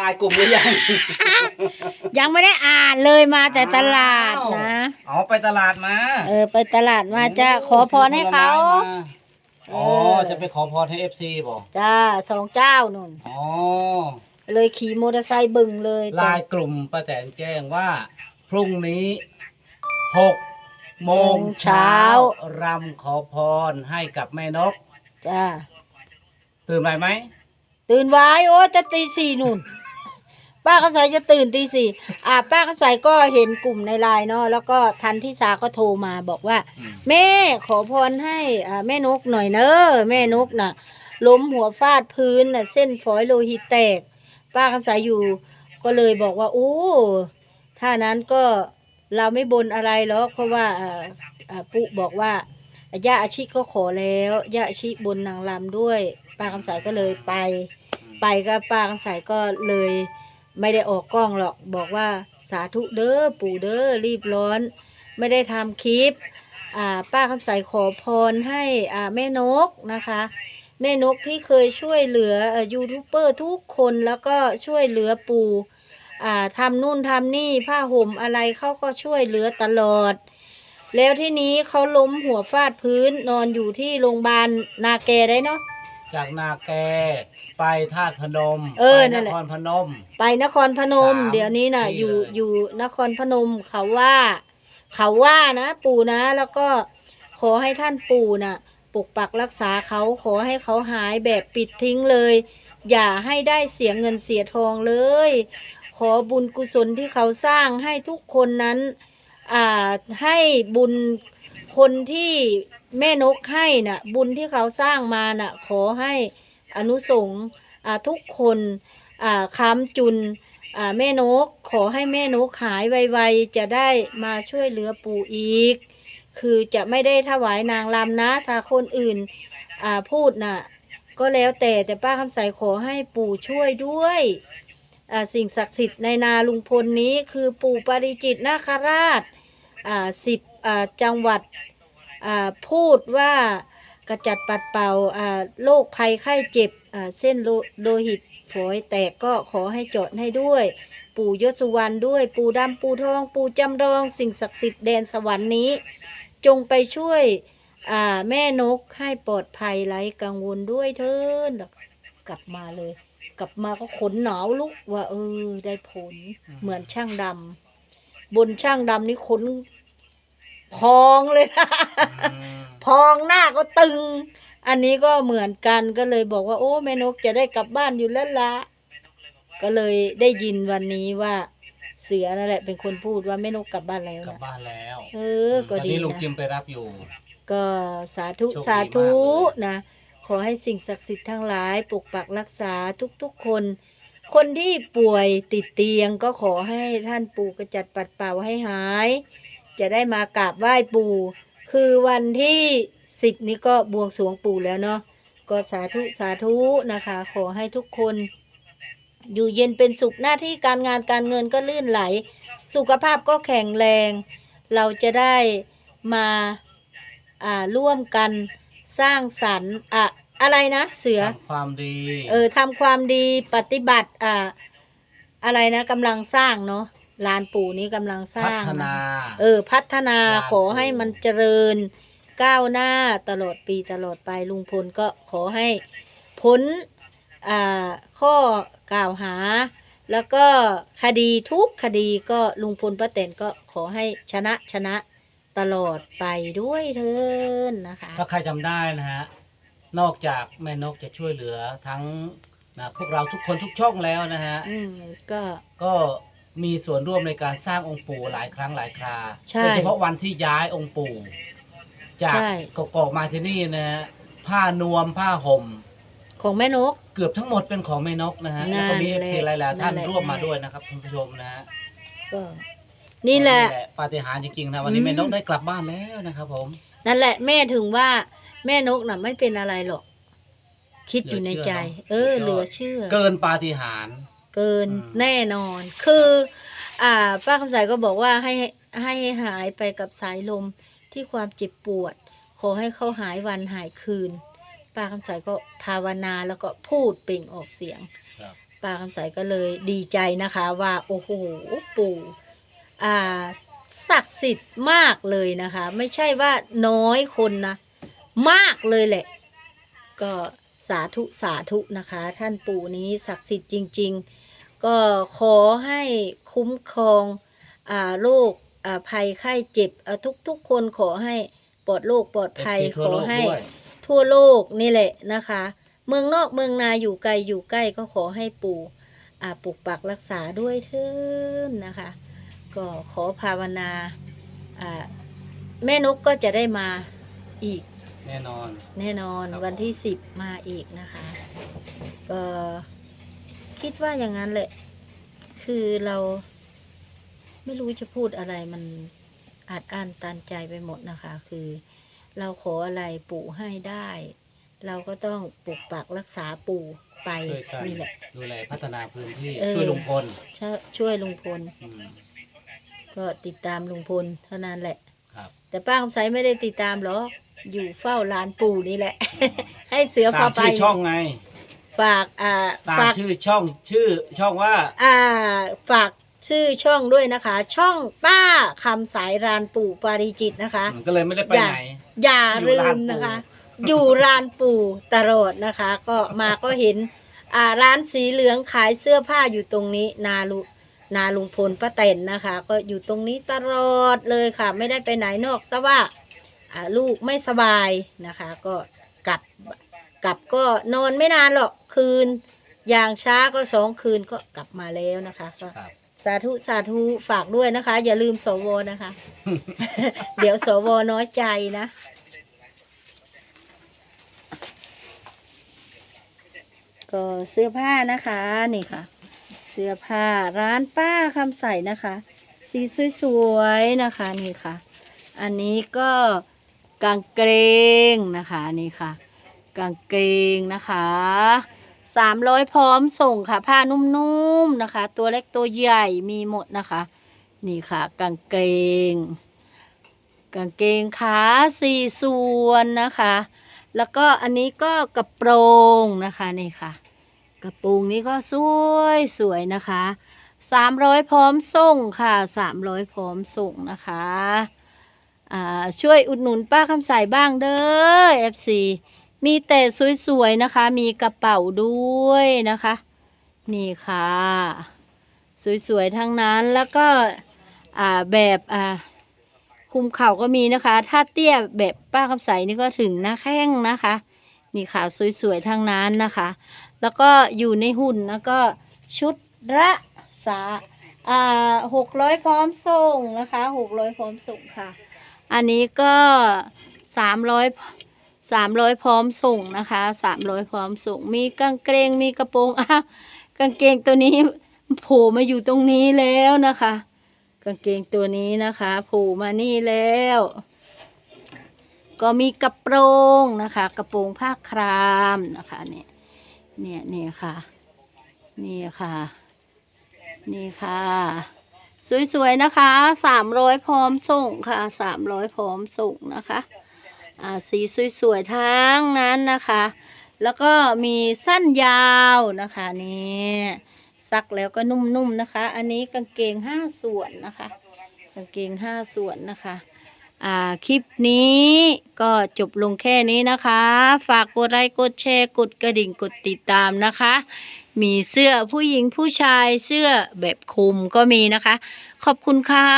ลายกลุ่มหรือยังยังไม่ได้อ่านเลยมาแต่ตลาดนะ อ๋อไปตลาดมา เออ ไปตลาดมาจะขอพรให้เขา อ๋อเออจะไปขอพรให้เอฟซีบอกจ้าสองเจ้านุ่น อ๋อ เลยขี่มอเตอร์ไซค์บึงเลยลายกลุ่มป้าแตนแจ้งว่า พรุ่งนี้หกโมงเช้ารำขอพรให้กับแม่นก จ้า ตื่นไหวไหมตื่นไว้โอ้จะตีสี่นุ่น ป้าคำใสจะตื่นตีสี่อ่า ป้าคำใสก็เห็นกลุ่มในไลน์เนาะแล้วก็ทันที่สาก็โทรมาบอกว่าอืมแม่ขอพรให้อ่าแม่นกหน่อยเนอะแม่นกน่ะ ล้มหัวฟาดพื้นน่ะ เส้นฝอยโลหิตแตก ป้าคำสายอยู่ ก็เลยบอกว่าโอ้ถ้านั้นก็เราไม่บนอะไรหรอกเพราะว่าอ่าอ่าปุ๊บอกว่าย่าอาชิก็ขอแล้วย่าอาชิบนนางรำด้วย ป้าคำสายก็เลยไป ไปก็ป้าคำสายก็เลย ไม่ได้ออกกล้องหรอกบอกว่าสาธุเด้อปู่เด้อรีบร้อน ไม่ได้ทำคลิปอ่าป้าคำใสขอพรให้แม่นกนะคะ แม่นกที่เคยช่วยเหลืออยูทูบเบอร์ทุกคนแล้วก็ช่วยเหลือปู่ทำนู่นทำนี่ผ้าห่มอะไรเขาก็ช่วยเหลือตลอด แล้วที่นี้เขาล้มหัวฟาดพื้นนอนอยู่ที่โรงพยาบาลนาแกได้เนาะ จากนาแกไปธาตุพนมเออไปนั่นนแหละ ครพนม ไปนครพนม สามเดี๋ยวนี้น่ะ ที่อยู่เลย อยู่นครพนมเขาว่า เขาว่านะปู่นะ แล้วก็ขอให้ท่านปู่น่ะ ปกปักรักษาเขาขอให้เขาหายแบบปิดทิ้งเลย อย่าให้ได้เสียเงินเสียทองเลย ขอบุญกุศลที่เขาสร้างให้ทุกคนนั้น อ่าให้บุญ คนที่แม่นกให้น่ะ บุญที่เขาสร้างมาน่ะ ขอให้อนุสงฆ์ทุกคนค้ำจุนแม่นก ขอให้แม่นกหายไวๆ จะได้มาช่วยเหลือปู่อีก คือจะไม่ได้ถวายนางรำนะ ถ้าคนอื่นพูดน่ะ ก็แล้วแต่แต่ป้าคำใสขอให้ปู่ช่วยด้วยสิ่งศักดิ์สิทธิ์ในนาลุงพลนี้คือปู่ปริจิตนาคราช สิบอ่าจังหวัดอ่าพูดว่ากระจัดปัดเป่าอ่าโรคภัยไข้เจ็บอ่าเส้นโลโลหิตฝอยแตกก็ขอให้จดให้ด้วย ปู่ยศวรรณด้วย ปู่ดำปู่ทอง ปู่จำลอง สิ่งศักดิ์สิทธิ์แดนสวรรค์นี้ จงไปช่วยอ่าแม่นกให้ปลอดภัยไร้กังวลด้วยเถินกลับมาเลย กลับมาก็ขนหนาวลุกว่าเออได้ผลเหมือนช่างดำบนช่างดำนี่ขน พองเลยนะพองหน้าก็ตึง อันนี้ก็เหมือนกันก็เลยบอกว่า โอ้แม่นกจะได้กลับบ้านอยู่แล้วละก็เลยได้ยินวันนี้ว่าเสือนั่นแหละ เป็นคนพูดว่าแม่นกกลับบ้านแล้วกลับนะบ้านแล้วเออ ก็ตอนดีนี้ลุงจินะมไปรับอยู่ ก็สาธุโชคดีสาธุมากเลย นะ ขอให้สิ่งศักดิ์สิทธิ์ทั้งหลาย ปกปักรักษาทุกๆคน คนที่ป่วยติดเตียงก็ขอให้ท่านปู่กระจัดปัดเป่าให้หาย จะได้มากราบไหว้ปู่ คือวันที่สิบนี้ก็บวงสรวงปู่แล้วเนาะก็สาธุสาธุนะคะ ขอให้ทุกคน อยู่เย็นเป็นสุขหน้าที่การงานการเงินก็ลื่นไหล สุขภาพก็แข็งแรง เราจะได้มาอ่าร่วมกันสร้างสรรค์อะอะไรนะ เสือทำความดี เออทำความดีปฏิบัติอ่าอะไรนะกำลังสร้างเนาะ ลานปู่นี้กำลังสพัร้างฒนา เออ พัฒนาลานปู่ขอให้มันเจริญก้าวหน้าตลอดปีตลอดไปลุงพลก็ขอให้พ้นอ่าข้อกล่าวหา แล้วก็คดีทุกคดีก็ลุงพลป้าแตนก็ขอให้ชนะชนะตลอดไปด้วยเถินนะคะ ถ้าใครจำได้นะฮะ นอกจากแม่นกจะช่วยเหลือทั้งนะพวกเราทุกคนทุกช่องแล้วนะฮะ อืมก็ก็ มีส่วนร่วมในการสร้างองค์ปู่หลายครั้งหลายคราใช่โดยเฉพาะวันที่ย้ายองค์ปู่ จากใช่ กกอกมาที่นี่นะฮะผ้านวมผ้าห่ม ของแม่นก เกือบทั้งหมดเป็นของแม่นกนะฮะ นั่แล้วนก็มีเอฟแหละซีหลายๆท่านนั่นแหละ ร่วมมานั่นแหละด้วยนะครับคุณผู้ชมนะฮะก็นี่แหละ ปาฏิหาริย์จริงๆนะวันนี้อืม แม่นกได้กลับบ้านแล้วนะครับผม นั่นแหละแม่ถึงว่าแม่นกน่ะไม่เป็นอะไรหรอก คิดอยู่ในใจ เหลือเชื่อเนอะเออ เหลือเชื่อ เกินปาฏิหาริย์ เกินอืมแน่นอน คือ อ่า ป้าคำสายก็บอกว่าให้ให้หายไปกับสายลมที่ความเจ็บปวด ขอให้เขาหายวันหายคืน ป้าคำสายก็ภาวนาแล้วก็พูดเปล่งออกเสียงครับป้าคำใสก็เลยดีใจนะคะว่าโอ้โหปู่อ่าศักดิ์สิทธิ์มากเลยนะคะ ไม่ใช่ว่าน้อยคนนะ มากเลยแหละ ก็สาธุสาธุนะคะ ท่านปู่นี้ศักดิ์สิทธิ์จริง ๆ ก็ขอให้คุ้มครองอ่าโรคอ่าภัยไข้เจ็บอ่าทุกๆคนขอให้ปลอดโรคปลอดภัย FC ทั่วขอโลกให้ด้วย ทั่วโลกนี่แหละนะคะ เมืองนอกเมืองนาอยู่ไกลอยู่ใกล้ก็ขอให้ปู่อ่าปกปักรักษาด้วยเถินนะคะ ก็ขอภาวนาอ่าแม่นกก็จะได้มาอีก แน่นอน แน่นอนครับวันที่สิบมาอีกนะคะ ก็ คิดว่าอย่างนั้นแหละ คือเราไม่รู้จะพูดอะไรมันอาจอ่านตันใจไปหมดนะคะ คือเราขออะไรปู่ให้ได้ เราก็ต้องปกปักรักษาปู่ไปช่วยกันนี่แหละ ดูแลพัฒนาพื้นที่เออ ช่วยลุงพลช่วยช่วยลุงพล อืมก็ติดตามลุงพลเท่านั้นแหละ ครับแต่ป้าคำใสไม่ได้ติดตามหรอกอยู่เฝ้าลานปู่นี่แหละ ให้เสือตาพามไป ชื่อช่องไง ฝากอ่าตามฝากชื่อช่องชื่อช่องว่า อ่าฝากชื่อช่องด้วยนะคะ ช่องป้าคำสายรานปู่ปาริจิตนะคะอืมก็เลยไม่ได้ไปอย่าไหน อย่าอยู่ลืร้านมปู่นะคะ อยู่ร้านปู่ตลอดนะคะ ก็มาก็เห็นอ่าร้านสีเหลืองขายเสื้อผ้าอยู่ตรงนี้ นาลุนาลุงพลป้าเต็นนะคะ ก็อยู่ตรงนี้ตลอดเลยค่ะ ไม่ได้ไปไหนนอกซะว่าอ่าลูกไม่สบายนะคะ ก็กลับ กลับก็นอนไม่นานหรอกคืน อย่างช้าก็สองคืนก็กลับมาแล้วนะคะก็ครับ สาธุสาธุฝากด้วยนะคะ อย่าลืมสวนะคะ เดี๋ยวสวน้อยใจนะ ก็เสื้อผ้านะคะนี่ค่ะ เสื้อผ้าร้านป้าคำใสนะคะ สีสวยๆนะคะนี่ค่ะ อันนี้ก็กางเกงนะคะนี่ค่ะ กางเกงนะคะสามร้อยพร้อมส่งค่ะ ผ้านุ่มๆนะคะ ตัวเล็กตัวใหญ่มีหมดนะคะ นี่ค่ะ กางเกง กางเกงขาสี่ส่วนนะคะ แล้วก็อันนี้ก็กระโปรงนะคะนี่ค่ะ กระโปรงนี้ก็สวยสวยนะคะสามร้อยพร้อมส่งค่ะสามร้อยพร้อมส่งนะคะอ่าช่วยอุดหนุนป้าคำใสบ้างเด้อ FC มีแต่สวยๆนะคะ มีกระเป๋าด้วยนะคะ นี่ค่ะ สวยๆทั้งนั้นแล้วก็อ่าแบบอ่าคุมเข่าก็มีนะคะ ถ้าเตี้ยแบบป้าคำใสนี่ก็ถึงหน้าแข้งนะคะ นี่ค่ะ สวยๆทั้งนั้นนะคะ แล้วก็อยู่ในหุ่นแล้วก็ชุดละสาอ่าหกร้อยพร้อมส่งนะคะหกร้อยพร้อมส่งค่ะ อันนี้ก็สามร้อย สามร้อยพร้อมส่งนะคะสามร้อยพร้อมส่ง มีกางเกงมีกระโปรงอ้าวกางเกงตัวนี้โผล่มาอยู่ตรงนี้แล้วนะคะ กางเกงตัวนี้นะคะโผล่มานี่แล้ว ก็มีกระโปรงนะคะ กระโปรงผ้าครามนะคะเนี่ยเนี่ยเนี่ยค่ะ นี่ค่ะ นี่ค่ะ สวยๆนะคะสามร้อยพร้อมส่งค่ะสามร้อยพร้อมส่งนะคะ สีสวยๆทั้งนั้นนะคะ แล้วก็มีสั้นยาวนะคะนี่ซักแล้วก็นุ่มๆนะคะ อันนี้กางเกงห้าส่วนนะคะ กางเกงห้าส่วนนะคะอ่าคลิปนี้ก็จบลงแค่นี้นะคะ ฝากกดไลค์กดแชร์กดกระดิ่งกดติดตามนะคะ มีเสื้อผู้หญิงผู้ชายเสื้อแบบคลุมก็มีนะคะ ขอบคุณค่ะ